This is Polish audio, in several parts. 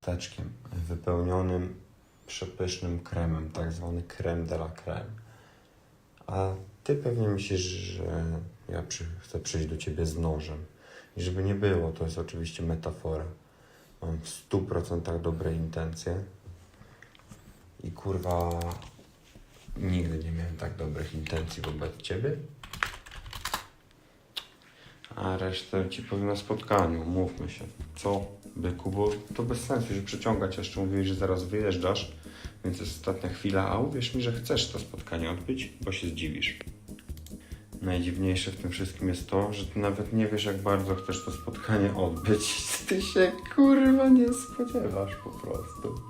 teczkiem wypełnionym przepysznym kremem, tak zwany creme de la creme. A ty pewnie myślisz, że ja przy, chcę przyjść do ciebie z nożem. I żeby nie było, to jest oczywiście metafora. Mam w 100% dobre intencje. I kurwa, nigdy nie miałem tak dobrych intencji wobec ciebie. A resztę ci powiem na spotkaniu, mówmy się. Co, byku, bo to bez sensu się przeciągać. Jeszcze mówiłeś, że zaraz wyjeżdżasz, więc jest ostatnia chwila, a uwierz mi, że chcesz to spotkanie odbyć, bo się zdziwisz. Najdziwniejsze w tym wszystkim jest to, że ty nawet nie wiesz, jak bardzo chcesz to spotkanie odbyć. Ty się kurwa nie spodziewasz po prostu.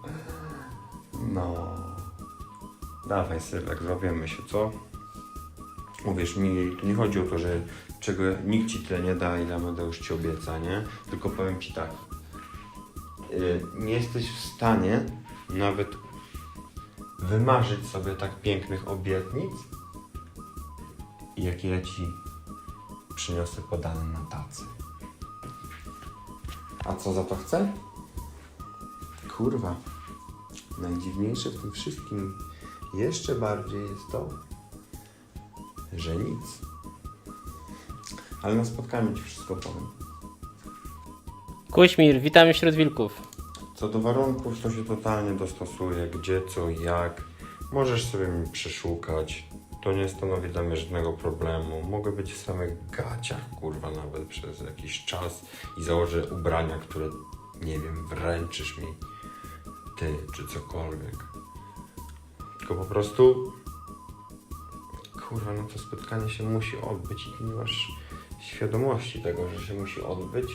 No. Dawaj, Sylwek, złapiemy się, co? Uwierz mi, tu nie chodzi o to, że czego nikt ci tyle nie da, ile Amadeusz ci obieca, nie? Tylko powiem ci tak. Yy, nie jesteś w stanie nawet wymarzyć sobie tak pięknych obietnic, jakie ja ci przyniosę podane na tacy. A co za to chcę? Kurwa. Najdziwniejsze w tym wszystkim jeszcze bardziej jest to, że nic. Ale na spotkaniu ci wszystko powiem. Kuśmir, witamy wśród wilków. Co do warunków, to się totalnie dostosuje, gdzie, co, jak. Możesz sobie mi przeszukać. To nie stanowi dla mnie żadnego problemu. Mogę być w samych gaciach, kurwa, nawet przez jakiś czas i założę ubrania, które, nie wiem, wręczysz mi ty, czy cokolwiek. Tylko po prostu, kurwa, no to spotkanie się musi odbyć i nie masz świadomości tego, że się musi odbyć,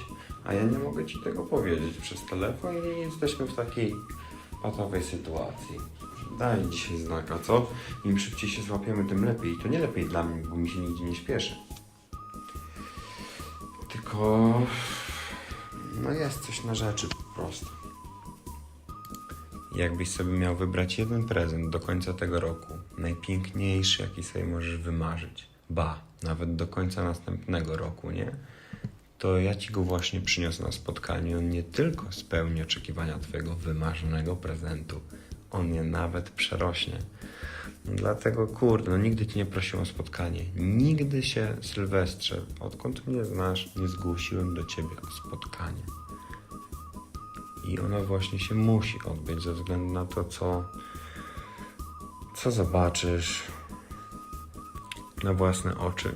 a ja nie mogę ci tego powiedzieć przez telefon i jesteśmy w takiej patowej sytuacji. Daj dzisiaj znaka, co? Im szybciej się złapiemy, tym lepiej. I to nie lepiej dla mnie, bo mi się nigdzie nie śpieszy. Tylko... No jest coś na rzeczy po prostu. Jakbyś sobie miał wybrać jeden prezent do końca tego roku, najpiękniejszy, jaki sobie możesz wymarzyć, ba, nawet do końca następnego roku, nie? To ja ci go właśnie przyniosę na spotkanie. On nie tylko spełni oczekiwania twojego wymarzonego prezentu, on je nawet przerośnie. Dlatego, kurde, no nigdy cię nie prosiłem o spotkanie. Nigdy się, Sylwestrze, odkąd mnie znasz, nie zgłosiłem do ciebie o spotkanie. I ono właśnie się musi odbyć ze względu na to, co, co zobaczysz na własne oczy.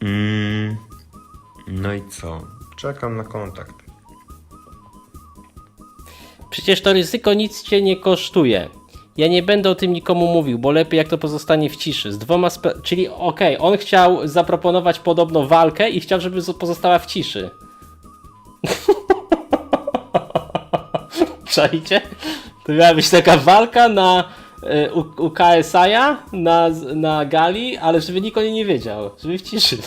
Mm, no i co? Czekam na kontakt. Przecież to ryzyko nic cię nie kosztuje. Ja nie będę o tym nikomu mówił, bo lepiej jak to pozostanie w ciszy. Z dwoma Czyli okej, on chciał zaproponować podobno walkę i chciał, żeby pozostała w ciszy. Czajcie? To miała być taka walka na y, u, u KSI-a na, na gali, ale żeby nikt o niej nie wiedział. Żeby w ciszy.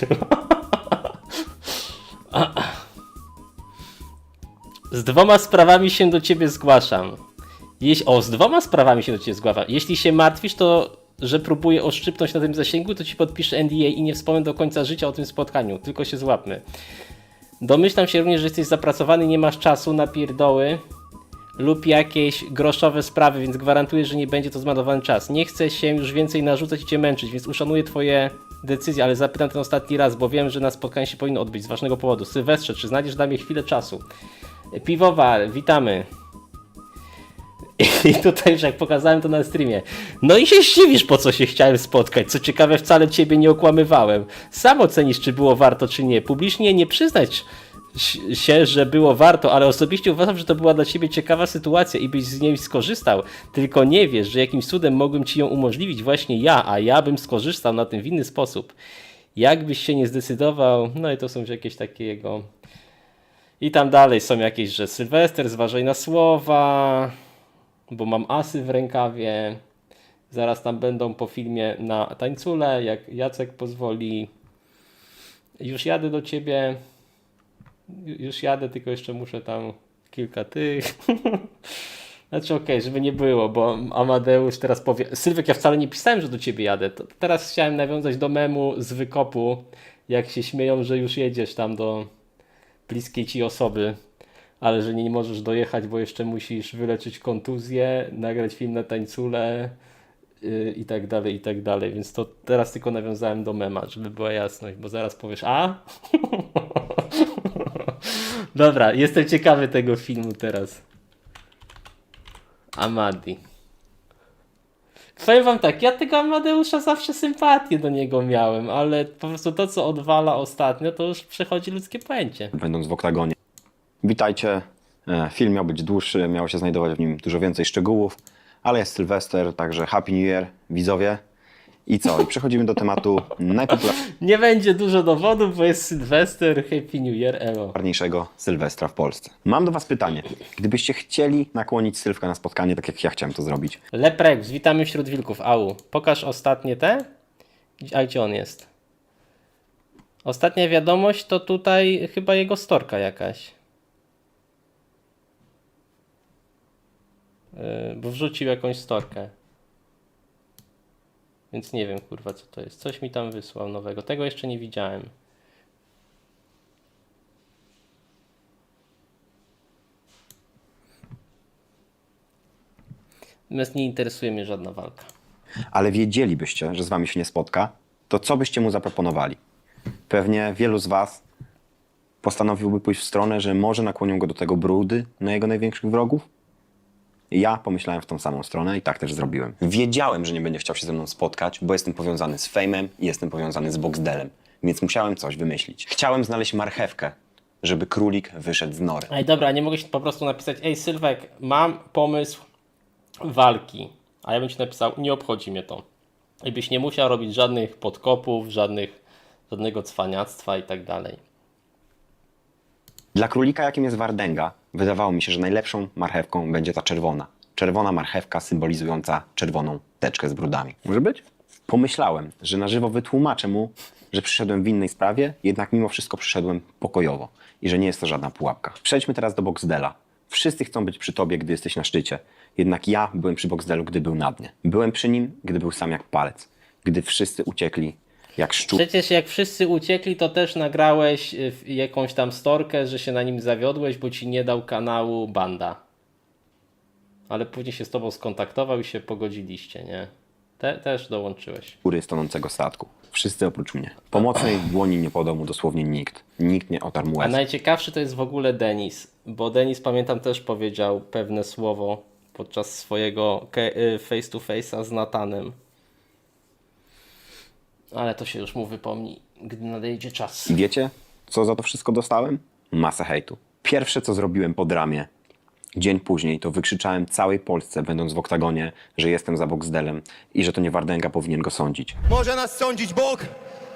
Z dwoma sprawami się do ciebie zgłaszam. Jeś... O, z dwoma sprawami się do ciebie zgłaszam. Jeśli się martwisz, to że próbuję oszczypnąć na tym zasięgu, to ci podpiszę NDA i nie wspomnę do końca życia o tym spotkaniu. Tylko się złapmy. Domyślam się również, że jesteś zapracowany, nie masz czasu na pierdoły lub jakieś groszowe sprawy, więc gwarantuję, że nie będzie to zmarnowany czas. Nie chcę się już więcej narzucać i cię męczyć, więc uszanuję twoje decyzje, ale zapytam ten ostatni raz, bo wiem, że na spotkanie się powinno odbyć z ważnego powodu. Sylwestrze, czy znajdziesz dla mnie chwilę czasu? Piwowar, witamy. I tutaj już jak pokazałem to na streamie. No i się zdziwisz, po co się chciałem spotkać. Co ciekawe, wcale ciebie nie okłamywałem. Sam ocenisz, czy było warto, czy nie. Publicznie nie przyznać się, że było warto, ale osobiście uważam, że to była dla ciebie ciekawa sytuacja i byś z niej skorzystał. Tylko nie wiesz, że jakimś cudem mogłem ci ją umożliwić właśnie ja, a ja bym skorzystał na tym w inny sposób. Jakbyś się nie zdecydował, no i to są jakieś takie jego i tam dalej są jakieś, że Sylwester, zważaj na słowa, bo mam asy w rękawie. Zaraz tam będą po filmie na tańcule, jak Jacek pozwoli. Już jadę do ciebie. Ju- Już jadę, tylko jeszcze muszę tam kilka tych. Znaczy okej, żeby nie było, bo Amadeusz teraz powie... Sylwek, ja wcale nie pisałem, że do ciebie jadę. To teraz chciałem nawiązać do memu z wykopu, jak się śmieją, że już jedziesz tam do bliskiej ci osoby. ale że nie możesz dojechać, bo jeszcze musisz wyleczyć kontuzję, nagrać film na tańcule yy, i tak dalej, i tak dalej. Więc to teraz tylko nawiązałem do mema, żeby była jasność, bo zaraz powiesz, a? Dobra, jestem ciekawy tego filmu teraz. Amadi. Powiem wam tak, ja tego Amadeusza zawsze sympatię do niego miałem, ale po prostu to, co odwala ostatnio, to już przechodzi ludzkie pojęcie. będąc w oktagonie. Witajcie. E, Film miał być dłuższy, miało się znajdować w nim dużo więcej szczegółów, ale jest Sylwester, także Happy New Year, widzowie. I co? I przechodzimy do tematu najpopularniejszego Nie będzie dużo dowodów, bo jest Sylwester, Happy New Year, elo. Sylwestra w Polsce. Mam do Was pytanie. Gdybyście chcieli nakłonić Sylwka na spotkanie, tak jak ja chciałem to zrobić, Leprex, witamy wśród wilków. Au, pokaż ostatnie te. A gdzie on jest? Ostatnia wiadomość to tutaj chyba jego storka jakaś. Yy, bo wrzucił jakąś storkę. Więc nie wiem kurwa co to jest. Coś mi tam wysłał nowego. Tego jeszcze nie widziałem. Natomiast nie interesuje mnie żadna walka. ale wiedzielibyście, że z Wami się nie spotka, to co byście mu zaproponowali? Pewnie wielu z Was postanowiłby pójść w stronę, że może nakłonią go do tego brudy na jego największych wrogów? Ja pomyślałem w tą samą stronę i tak też zrobiłem. Wiedziałem, że nie będzie chciał się ze mną spotkać, bo jestem powiązany z Fejmem i jestem powiązany z Boxdelem, więc musiałem coś wymyślić. Chciałem znaleźć marchewkę, żeby królik wyszedł z nory. Ej, dobra, nie mogę ci po prostu napisać, ej Sylwek, mam pomysł walki. A ja bym ci napisał, nie obchodzi mnie to. I byś nie musiał robić żadnych podkopów, żadnych, żadnego cwaniactwa i tak dalej. Dla królika, jakim jest Wardęga, wydawało mi się, że najlepszą marchewką będzie ta czerwona. Czerwona marchewka symbolizująca czerwoną teczkę z brudami. Może być? Pomyślałem, że na żywo wytłumaczę mu, że przyszedłem w innej sprawie, jednak mimo wszystko przyszedłem pokojowo i że nie jest to żadna pułapka. Przejdźmy teraz do Boxdela. Wszyscy chcą być przy tobie, gdy jesteś na szczycie. Jednak ja byłem przy Boxdelu, gdy był na dnie. Byłem przy nim, gdy był sam jak palec. Gdy wszyscy uciekli jak szczur. Przecież jak wszyscy uciekli, to też nagrałeś y, jakąś tam storkę, że się na nim zawiodłeś, bo ci nie dał kanału Banda. Ale później się z tobą skontaktował i się pogodziliście, nie? Te, też dołączyłeś. góry stanącego statku. Wszyscy oprócz mnie. Pomocnej dłoni nie podał mu dosłownie nikt. Nikt nie otarł mu A najciekawszy to jest w ogóle Denis, bo Denis pamiętam też powiedział pewne słowo podczas swojego y, face to face'a z Natanem. Ale to się już mu wypomni, gdy nadejdzie czas. I wiecie, co za to wszystko dostałem? Masę hejtu. Pierwsze, co zrobiłem po dramie, dzień później, to wykrzyczałem całej Polsce, będąc w oktagonie, że jestem za Boxdelem i że to nie Wardęga powinien go sądzić. Może nas sądzić Bóg,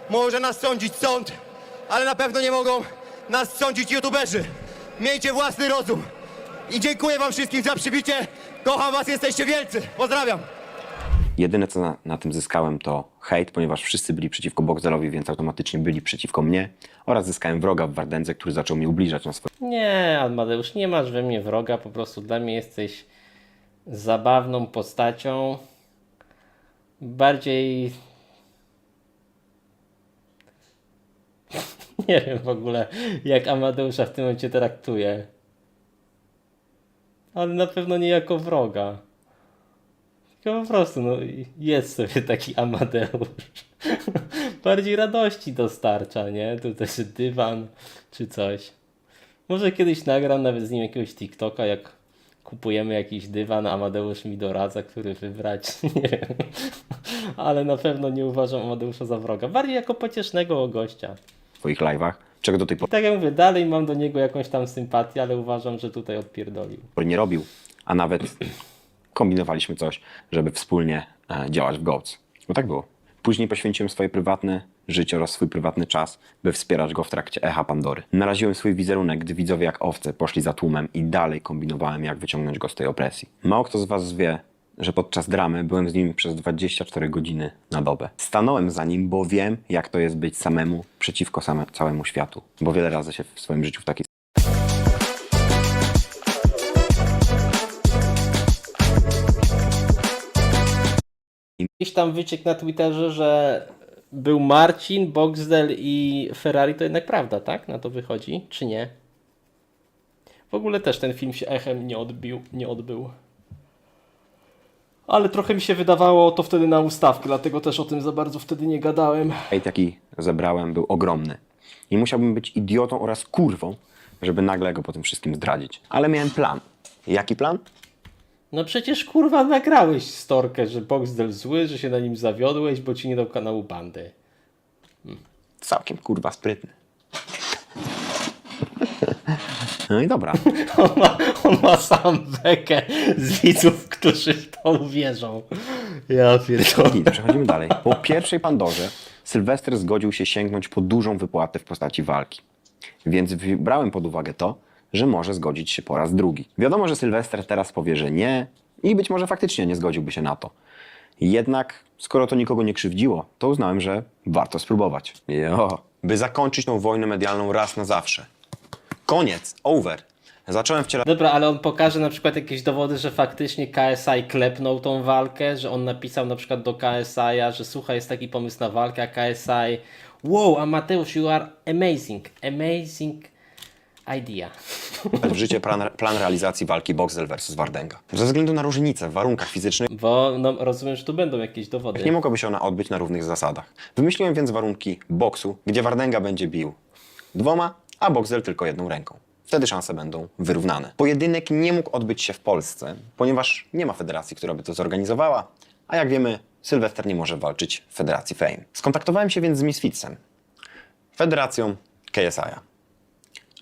może nas sądzić sąd, ale na pewno nie mogą nas sądzić youtuberzy. Miejcie własny rozum. I dziękuję wam wszystkim za przybicie. Kocham was, jesteście wielcy. Pozdrawiam. Jedyne, co na, na tym zyskałem, to hejt, ponieważ wszyscy byli przeciwko Boxdelowi, więc automatycznie byli przeciwko mnie oraz zyskałem wroga w Wardędze, który zaczął mi ubliżać na swoim Nie, Amadeusz, nie masz we mnie wroga, po prostu dla mnie jesteś zabawną postacią. Bardziej. Nie wiem w ogóle, jak Amadeusza w tym momencie traktuję. Ale na pewno nie jako wroga. Tylko po prostu, no, jest sobie taki Amadeusz. Bardziej radości dostarcza, nie? Tutaj czy dywan, czy coś. Może kiedyś nagram nawet z nim jakiegoś TikToka, jak kupujemy jakiś dywan, Amadeusz mi doradza, który wybrać. Nie wiem. Ale na pewno nie uważam Amadeusza za wroga. Bardziej jako pociesznego gościa. swoich live'ach, czego do tej Tak jak mówię, dalej mam do niego jakąś tam sympatię, ale uważam, że tutaj odpierdolił. pory nie robił, a nawet kombinowaliśmy coś, żeby wspólnie e, działać w GOATS. Bo tak było. Później poświęciłem swoje prywatne życie oraz swój prywatny czas, by wspierać go w trakcie Echa Pandory. Naraziłem swój wizerunek, gdy widzowie jak owce poszli za tłumem i dalej kombinowałem, jak wyciągnąć go z tej opresji. Mało kto z was wie, że podczas dramy byłem z nim przez 24 godziny na dobę. Stanąłem za nim, bo wiem, jak to jest być samemu przeciwko same, całemu światu. Bo wiele razy się w swoim życiu w takiej Gdzieś tam wyciek na Twitterze, że był Marcin, Boxdel i Ferrari, to jednak prawda, tak? Na to wychodzi, czy nie? W ogóle też ten film się echem nie odbił, nie odbył. Ale trochę mi się wydawało to wtedy na ustawkę, dlatego też o tym za bardzo wtedy nie gadałem. hejt, jaki zebrałem, był ogromny. I musiałbym być idiotą oraz kurwą, żeby nagle go po tym wszystkim zdradzić. Ale miałem plan. Jaki plan? No przecież kurwa nagrałeś storkę, że Boxdel zły, że się na nim zawiodłeś, bo ci nie dał kanału bandy. Całkiem kurwa sprytny. No i dobra. On ma, on ma sam bekę z widzów, którzy w to uwierzą. Ja pierdolę. Przechodzimy dalej. Po pierwszej Pandorze Sylwester zgodził się sięgnąć po dużą wypłatę w postaci walki. Więc wybrałem pod uwagę to, że może zgodzić się po raz drugi. Wiadomo, że Sylwester teraz powie, że nie i być może faktycznie nie zgodziłby się na to. Jednak, skoro to nikogo nie krzywdziło, to uznałem, że warto spróbować. Jo, by zakończyć tą wojnę medialną raz na zawsze. Koniec, over. Zacząłem wcielać Dobra, ale on pokaże na przykład jakieś dowody, że faktycznie KSI klepnął tą walkę, że on napisał na przykład do KSI, że słuchaj, jest taki pomysł na walkę, a KSI wow, Amateusz, you are amazing, amazing idea. w życie plan, plan realizacji walki Boxel vs. Wardenga. Ze względu na różnice w warunkach fizycznych Bo no, rozumiem, że tu będą jakieś dowody. Nie mogłaby się ona odbyć na równych zasadach. Wymyśliłem więc warunki boksu, gdzie Wardenga będzie bił dwoma, a Boxel tylko jedną ręką. Wtedy szanse będą wyrównane. Pojedynek nie mógł odbyć się w Polsce, ponieważ nie ma federacji, która by to zorganizowała, a jak wiemy, Sylwester nie może walczyć w Federacji Fame. Skontaktowałem się więc z Misfitsem, federacją KSI,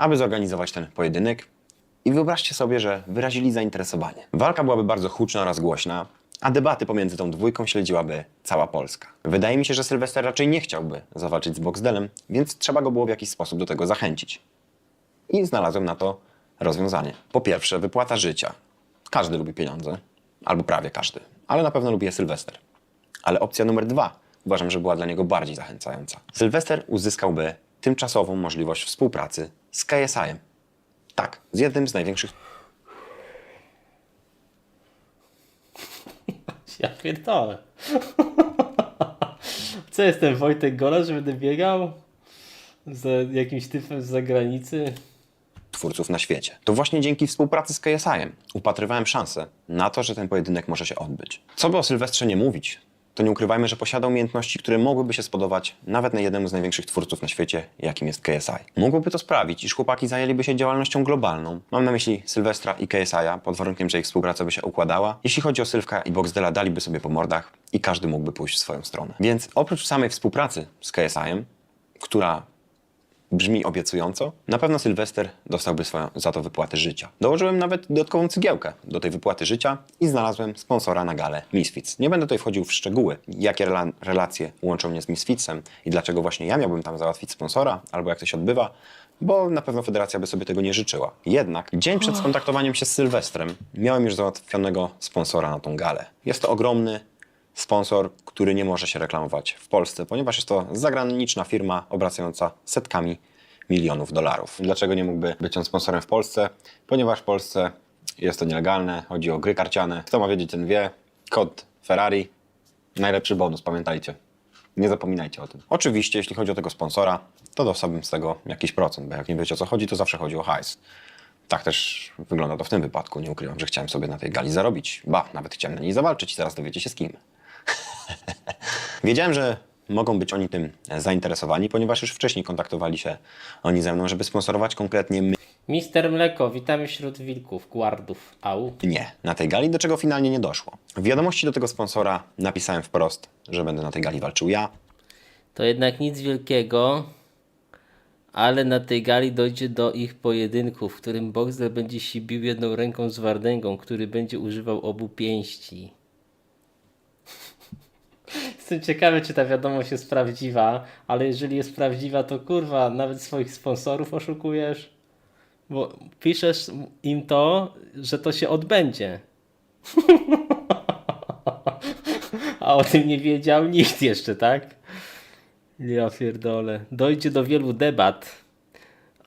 aby zorganizować ten pojedynek i wyobraźcie sobie, że wyrazili zainteresowanie. Walka byłaby bardzo huczna oraz głośna, a debaty pomiędzy tą dwójką śledziłaby cała Polska. Wydaje mi się, że Sylwester raczej nie chciałby zawalczyć z Boxdelem, więc trzeba go było w jakiś sposób do tego zachęcić. I znalazłem na to rozwiązanie. Po pierwsze, wypłata życia. Każdy lubi pieniądze, albo prawie każdy, ale na pewno lubi je Sylwester. Ale opcja numer dwa uważam, że była dla niego bardziej zachęcająca. Sylwester uzyskałby tymczasową możliwość współpracy z KSI-em. Tak, z jednym z największych Ja pierdolę. Co jestem Wojtek Gola, że będę biegał za jakimś typem z zagranicy? twórców na świecie. To właśnie dzięki współpracy z KSI-em upatrywałem szansę na to, że ten pojedynek może się odbyć. Co by o Sylwestrze nie mówić, to nie ukrywajmy, że posiada umiejętności, które mogłyby się spodobać nawet na jednemu z największych twórców na świecie, jakim jest KSI. Mogłoby to sprawić, iż chłopaki zajęliby się działalnością globalną. Mam na myśli Sylwestra i KSI-a, pod warunkiem, że ich współpraca by się układała. Jeśli chodzi o Sylwka i Boxdela, daliby sobie po mordach i każdy mógłby pójść w swoją stronę. Więc oprócz samej współpracy z KSI-em, która brzmi obiecująco, na pewno Sylwester dostałby swoją za to wypłatę życia. Dołożyłem nawet dodatkową cygiełkę do tej wypłaty życia i znalazłem sponsora na galę Misfits. Nie będę tutaj wchodził w szczegóły, jakie rela- relacje łączą mnie z Misfitsem i dlaczego właśnie ja miałbym tam załatwić sponsora, albo jak to się odbywa, bo na pewno federacja by sobie tego nie życzyła. Jednak dzień przed skontaktowaniem się z Sylwestrem miałem już załatwionego sponsora na tą galę. Jest to ogromny sponsor, który nie może się reklamować w Polsce, ponieważ jest to zagraniczna firma obracająca setkami milionów dolarów. Dlaczego nie mógłby być on sponsorem w Polsce? Ponieważ w Polsce jest to nielegalne, chodzi o gry karciane. Kto ma wiedzieć, ten wie. Kod Ferrari, najlepszy bonus, pamiętajcie. Nie zapominajcie o tym. Oczywiście, jeśli chodzi o tego sponsora, to dostałbym z tego jakiś procent, bo jak nie wiecie o co chodzi, to zawsze chodzi o hajs. Tak też wygląda to w tym wypadku. Nie ukrywam, że chciałem sobie na tej gali zarobić. Ba, nawet chciałem na niej zawalczyć i zaraz dowiecie się z kim. Wiedziałem, że mogą być oni tym zainteresowani, ponieważ już wcześniej kontaktowali się oni ze mną, żeby sponsorować konkretnie Mister Mleko, witamy wśród wilków, guardów, au. mnie na tej gali, do czego finalnie nie doszło. W wiadomości do tego sponsora napisałem wprost, że będę na tej gali walczył ja, To jednak nic wielkiego, ale na tej gali dojdzie do ich pojedynku, w którym Boxer będzie się bił jedną ręką z Wardęgą, który będzie używał obu pięści. Jestem ciekawy, czy ta wiadomość jest prawdziwa, ale jeżeli jest prawdziwa, to kurwa, nawet swoich sponsorów oszukujesz, bo piszesz im to, że to się odbędzie. A o tym nie wiedział nikt jeszcze, tak? Ja pierdolę. Dojdzie do wielu debat,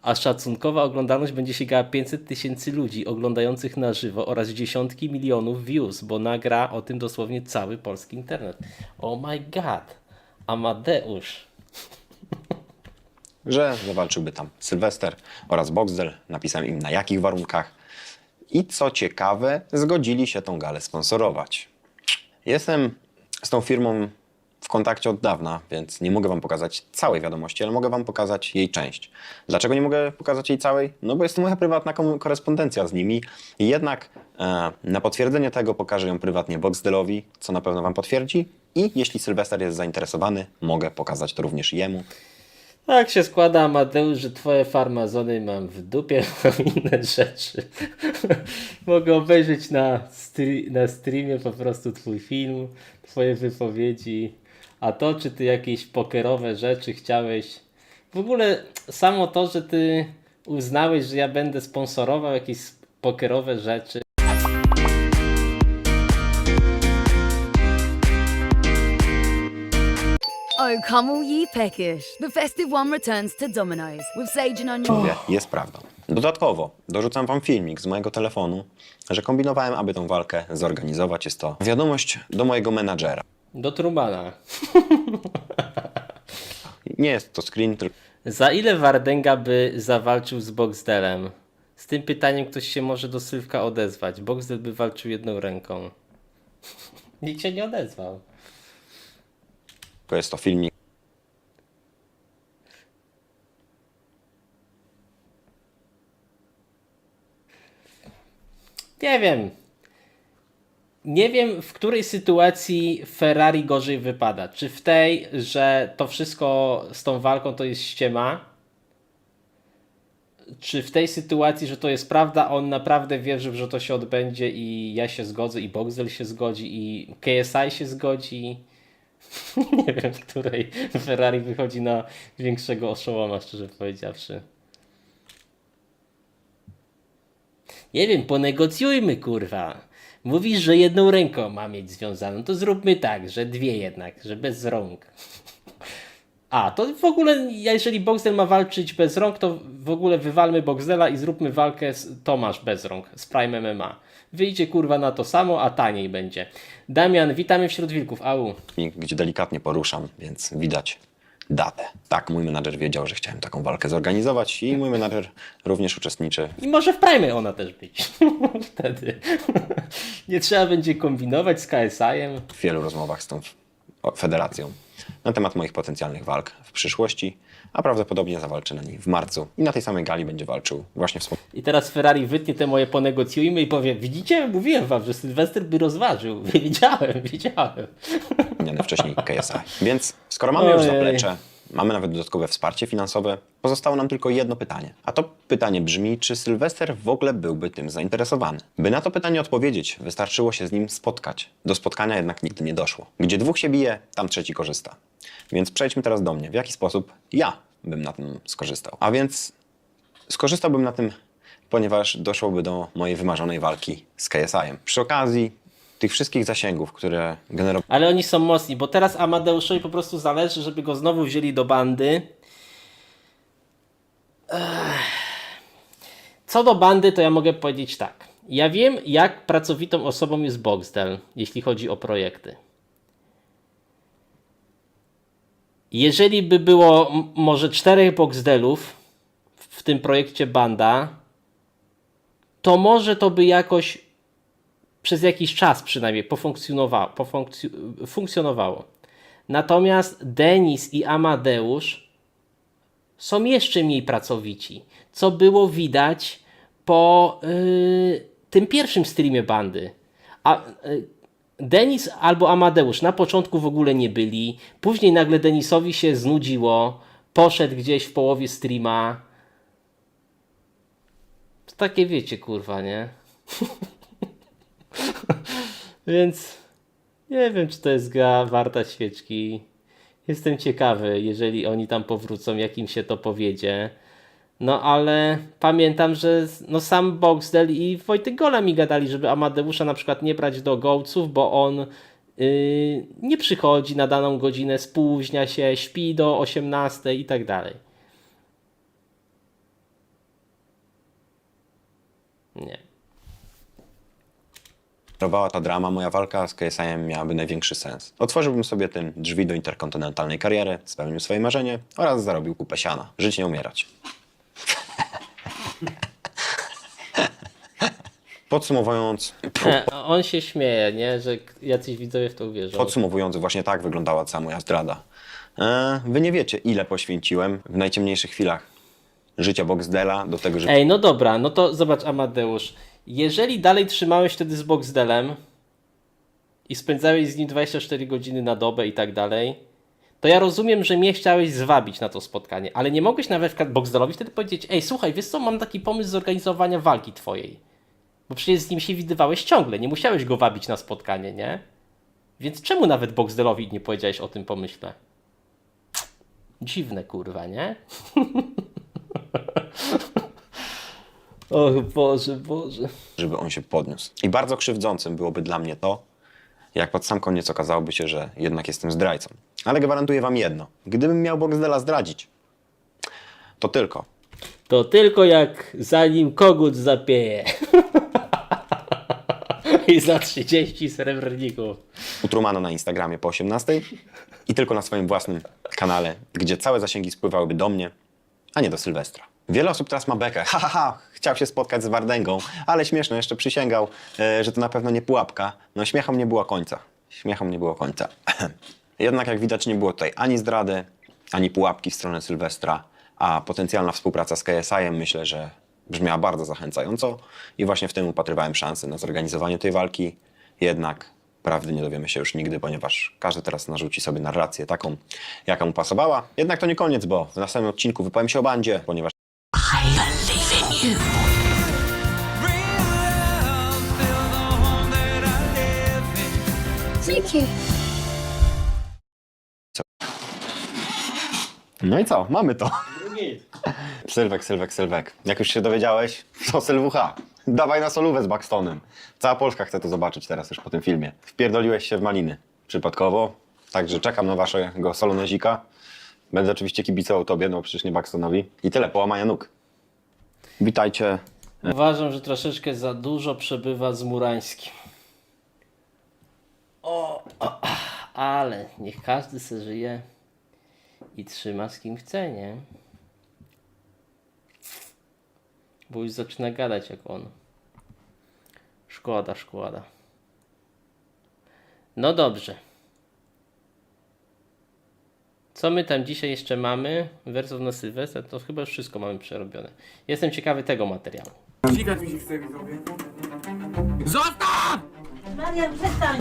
a szacunkowa oglądalność będzie sięgała 500 tysięcy ludzi oglądających na żywo oraz dziesiątki milionów views, bo nagra o tym dosłownie cały polski internet. Oh my god. Amadeusz. że zawalczyłby tam Sylwester oraz Boxdel. Napisałem im na jakich warunkach. I co ciekawe, zgodzili się tą galę sponsorować. Jestem z tą firmą w kontakcie od dawna, więc nie mogę Wam pokazać całej wiadomości, ale mogę Wam pokazać jej część. Dlaczego nie mogę pokazać jej całej? No bo jest to moja prywatna korespondencja z nimi. Jednak e, na potwierdzenie tego pokażę ją prywatnie Boxdelowi, co na pewno Wam potwierdzi. I jeśli Sylwester jest zainteresowany, mogę pokazać to również jemu. Tak się składa, Amadeusz, że twoje farmazony mam w dupie, mam inne rzeczy. Mogę obejrzeć na, na streamie po prostu twój film, twoje wypowiedzi. A to, czy ty jakieś pokerowe rzeczy chciałeś... W ogóle samo to, że ty uznałeś, że ja będę sponsorował jakieś pokerowe rzeczy, Oh, come all ye peckish. The festive one returns to Domino's with sage and onion. Jest prawdą. Dodatkowo dorzucam wam filmik z mojego telefonu, że kombinowałem, aby tą walkę zorganizować. Jest to wiadomość do mojego menadżera. Do Trumana. Nie jest to screen, tylko Za ile Wardęga by zawalczył z Boxdelem? Z tym pytaniem ktoś się może do Sylwka odezwać. Boxdel by walczył jedną ręką. Nikt się nie odezwał. jest to filmik. Nie wiem. Nie wiem, w której sytuacji Ferrari gorzej wypada. Czy w tej, że to wszystko z tą walką to jest ściema? Czy w tej sytuacji, że to jest prawda, on naprawdę wierzył, że to się odbędzie i ja się zgodzę, i Boxel się zgodzi, i KSI się zgodzi? Nie wiem, w której Ferrari wychodzi na większego oszołoma, szczerze powiedziawszy. Nie wiem, ponegocjujmy, kurwa. Mówisz, że jedną ręką ma mieć związaną, to zróbmy tak, że dwie jednak, że bez rąk. A, to w ogóle, jeżeli Boxdel ma walczyć bez rąk, to w ogóle wywalmy Boxdela i zróbmy walkę z Tomasz bez rąk, z Prime MMA. Wyjdzie kurwa na to samo, a taniej będzie. Damian, witamy wśród wilków, au. gdzie delikatnie poruszam, więc widać datę. Tak, mój menadżer wiedział, że chciałem taką walkę zorganizować i mój menadżer również uczestniczy I może w Prime ona też być. Wtedy. Nie trzeba będzie kombinować z KSI-em. w wielu rozmowach z tą federacją na temat moich potencjalnych walk w przyszłości, a prawdopodobnie zawalczę na niej w marcu i na tej samej gali będzie walczył właśnie I teraz Ferrari wytnie te moje ponegocjujmy i powie, widzicie, mówiłem wam, że Sylwester by rozważył. Wiedziałem, wiedziałem. wspomniany wcześniej KSI. Więc skoro mamy już Ojej. zaplecze, mamy nawet dodatkowe wsparcie finansowe, pozostało nam tylko jedno pytanie. A to pytanie brzmi, czy Sylwester w ogóle byłby tym zainteresowany? By na to pytanie odpowiedzieć, wystarczyło się z nim spotkać. Do spotkania jednak nigdy nie doszło. Gdzie dwóch się bije, tam trzeci korzysta. Więc przejdźmy teraz do mnie. W jaki sposób ja bym na tym skorzystał? A więc skorzystałbym na tym, ponieważ doszłoby do mojej wymarzonej walki z KSI-em. Przy okazji tych wszystkich zasięgów, które generowałem Ale oni są mocni, bo teraz Amadeuszowi po prostu zależy, żeby go znowu wzięli do bandy. Co do bandy, to ja mogę powiedzieć tak. Ja wiem, jak pracowitą osobą jest Boxdel, jeśli chodzi o projekty. Jeżeli by było może czterech Boxdelów w tym projekcie banda, to może to by jakoś przez jakiś czas przynajmniej pofunkcjonowało. Pofunkcju- funkcjonowało. Natomiast Denis i Amadeusz są jeszcze mniej pracowici, co było widać po yy, tym pierwszym streamie bandy. A yy, Denis albo Amadeusz na początku w ogóle nie byli, później nagle Denisowi się znudziło, poszedł gdzieś w połowie streama. Takie wiecie, kurwa, nie? Więc nie wiem, czy to jest gra warta świeczki. Jestem ciekawy, jeżeli oni tam powrócą, jak im się to powiedzie. No ale pamiętam, że no sam Boxdel i Wojtek Gola mi gadali, żeby Amadeusza na przykład nie brać do gołców, bo on yy, nie przychodzi na daną godzinę, spóźnia się, śpi do 18 i tak dalej. Nie. Trwała ta drama, moja walka z KSI miałaby największy sens. Otworzyłbym sobie tym drzwi do interkontynentalnej kariery, spełnił swoje marzenie oraz zarobił kupę siana. Żyć nie umierać. Podsumowując, E, On się śmieje, nie? Że jacyś widzowie w to uwierzą. Podsumowując, właśnie tak wyglądała cała moja zdrada. E, wy nie wiecie, ile poświęciłem w najciemniejszych chwilach życia Boxdela do tego, żeby Ej, no dobra, no to zobacz Amadeusz. Jeżeli dalej trzymałeś wtedy z Boxdelem i spędzałeś z nim 24 godziny na dobę i tak dalej, to ja rozumiem, że mnie chciałeś zwabić na to spotkanie, ale nie mogłeś nawet Boxdelowi wtedy powiedzieć, ej, słuchaj, wiesz co, mam taki pomysł zorganizowania walki twojej. Bo przecież z nim się widywałeś ciągle, nie musiałeś go wabić na spotkanie, nie? Więc czemu nawet Boxdelowi nie powiedziałeś o tym pomyśle? Dziwne kurwa, nie? Och Boże, Boże. żeby on się podniósł. I bardzo krzywdzącym byłoby dla mnie to, jak pod sam koniec okazałoby się, że jednak jestem zdrajcą. Ale gwarantuję wam jedno. Gdybym miał Boxdela zdradzić, to tylko. To tylko jak zanim kogut zapieje. I za 30 srebrników. u Trumana na Instagramie po 18 i tylko na swoim własnym kanale, gdzie całe zasięgi spływałyby do mnie, a nie do Sylwestra. Wiele osób teraz ma bekę. Ha, ha, ha, chciał się spotkać z Wardęgą, ale śmieszne, jeszcze przysięgał, e, że to na pewno nie pułapka. No śmiechom nie było końca. Śmiechom nie było końca. Jednak jak widać nie było tutaj ani zdrady, ani pułapki w stronę Sylwestra, a potencjalna współpraca z KSI-em myślę, że brzmiała bardzo zachęcająco i właśnie w tym upatrywałem szansy na zorganizowanie tej walki. Jednak prawdy nie dowiemy się już nigdy, ponieważ każdy teraz narzuci sobie narrację taką, jaka mu pasowała. Jednak to nie koniec, bo w następnym odcinku wypowiem się o bandzie, ponieważ Thank you. No i co? Mamy to. Sylwek, Sylwek, Sylwek. Jak już się dowiedziałeś, to Sylwucha. Dawaj na solówę z Buxtonem. Cała Polska chce to zobaczyć teraz już po tym filmie. Wpierdoliłeś się w maliny. Przypadkowo. Także czekam na waszego solonezika. Będę oczywiście kibicował tobie, no przecież nie Buxtonowi. I tyle, połamania nóg. Witajcie. Uważam, że troszeczkę za dużo przebywa z Murańskim. O, o, ale niech każdy se żyje i trzyma z kim chce, nie? Bo już zaczyna gadać jak on. Szkoda, szkoda. No dobrze. Co my tam dzisiaj jeszcze mamy? Wersów na Sylwestra, to chyba już wszystko mamy przerobione. Jestem ciekawy tego materiału. Marian, przestań!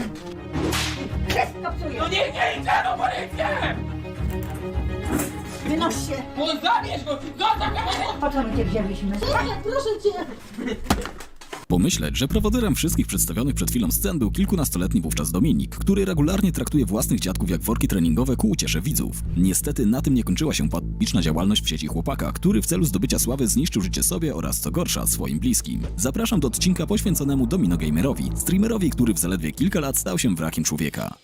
Wszystko psuje! No nie, nie idę, no bo nie! Wynoś się! No zabierz go! Zostaw go! Po co my cię wzięliśmy? Proszę cię! Pomyśleć, że prowodyrem wszystkich przedstawionych przed chwilą scen był kilkunastoletni wówczas Dominik, który regularnie traktuje własnych dziadków jak worki treningowe ku uciesze widzów. Niestety na tym nie kończyła się patologiczna działalność w sieci chłopaka, który w celu zdobycia sławy zniszczył życie sobie oraz co gorsza swoim bliskim. Zapraszam do odcinka poświęconemu Domino Gamerowi, streamerowi, który w zaledwie kilka lat stał się wrakiem człowieka.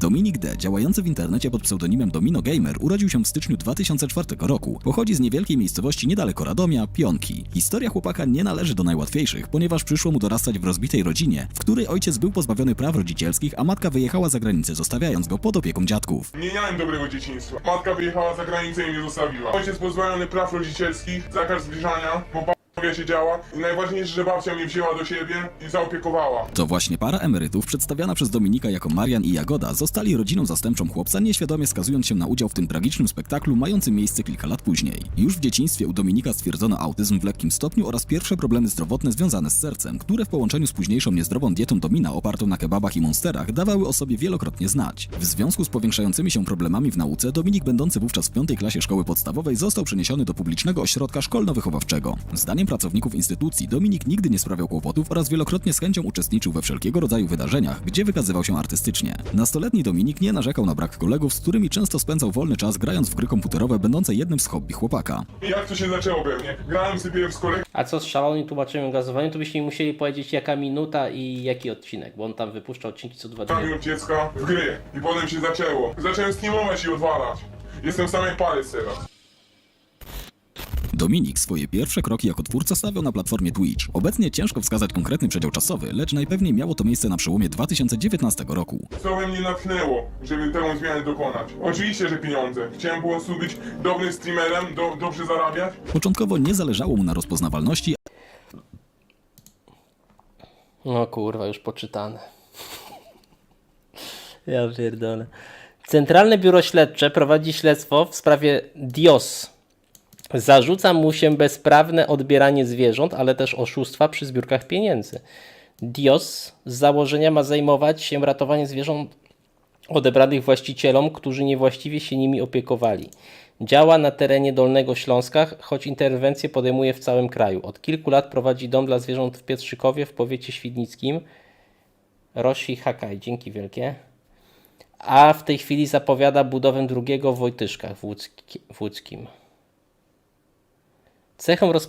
Dominik D., działający w internecie pod pseudonimem Domino Gamer, urodził się w styczniu 2004 roku. Pochodzi z niewielkiej miejscowości niedaleko Radomia, Pionki. Historia chłopaka nie należy do najłatwiejszych, ponieważ przyszło mu dorastać w rozbitej rodzinie, w której ojciec był pozbawiony praw rodzicielskich, a matka wyjechała za granicę, zostawiając go pod opieką dziadków. Nie miałem dobrego dzieciństwa. Matka wyjechała za granicę i mnie zostawiła. Ojciec pozbawiony praw rodzicielskich, zakaz zbliżania, bo I najważniejsze, że babcia mnie wzięła do siebie i zaopiekowała. To właśnie para emerytów, przedstawiana przez Dominika jako Marian i Jagoda, zostali rodziną zastępczą chłopca, nieświadomie skazując się na udział w tym tragicznym spektaklu, mającym miejsce kilka lat później. Już w dzieciństwie u Dominika stwierdzono autyzm w lekkim stopniu oraz pierwsze problemy zdrowotne związane z sercem, które w połączeniu z późniejszą niezdrową dietą Domina opartą na kebabach i monsterach dawały o sobie wielokrotnie znać. W związku z powiększającymi się problemami w nauce, Dominik, będący wówczas w piątej klasie szkoły podstawowej, został przeniesiony do publicznego ośrodka szkolno-wychowawczego. Zdaniem pracowników instytucji, Dominik nigdy nie sprawiał kłopotów oraz wielokrotnie z chęcią uczestniczył we wszelkiego rodzaju wydarzeniach, gdzie wykazywał się artystycznie. Nastoletni Dominik nie narzekał na brak kolegów, z którymi często spędzał wolny czas grając w gry komputerowe, będące jednym z hobby chłopaka. I jak to się zaczęło we mnie? Grałem sobie z kolegą A co z szalonym tłumaczeniem gazowaniu, to byście mi musieli powiedzieć jaka minuta i jaki odcinek, bo on tam wypuszcza odcinki co dwa dni. od dziecka w gry. I potem się zaczęło. Zacząłem streamować i odwalać. Jestem w samej palec teraz. Dominik swoje pierwsze kroki jako twórca stawiał na platformie Twitch. Obecnie ciężko wskazać konkretny przedział czasowy, lecz najpewniej miało to miejsce na przełomie 2019 roku. Co we mnie natchnęło, żeby tę zmianę dokonać? Oczywiście, że pieniądze. Chciałem po prostu być dobrym streamerem, do, dobrze zarabiać. Początkowo nie zależało mu na rozpoznawalności, No kurwa, już poczytane. Ja pierdolę. Centralne Biuro Śledcze prowadzi śledztwo w sprawie Dios. Zarzuca mu się bezprawne odbieranie zwierząt, ale też oszustwa przy zbiórkach pieniędzy. Dios z założenia ma zajmować się ratowaniem zwierząt odebranych właścicielom, którzy niewłaściwie się nimi opiekowali. Działa na terenie Dolnego Śląska, choć interwencje podejmuje w całym kraju. Od kilku lat prowadzi dom dla zwierząt w Pietrzykowie w powiecie świdnickim. Rosi Hakaj, dzięki wielkie. A w tej chwili zapowiada budowę drugiego w Wojtyszkach w, Łódzki, w Łódzkim. Цехом розподілення.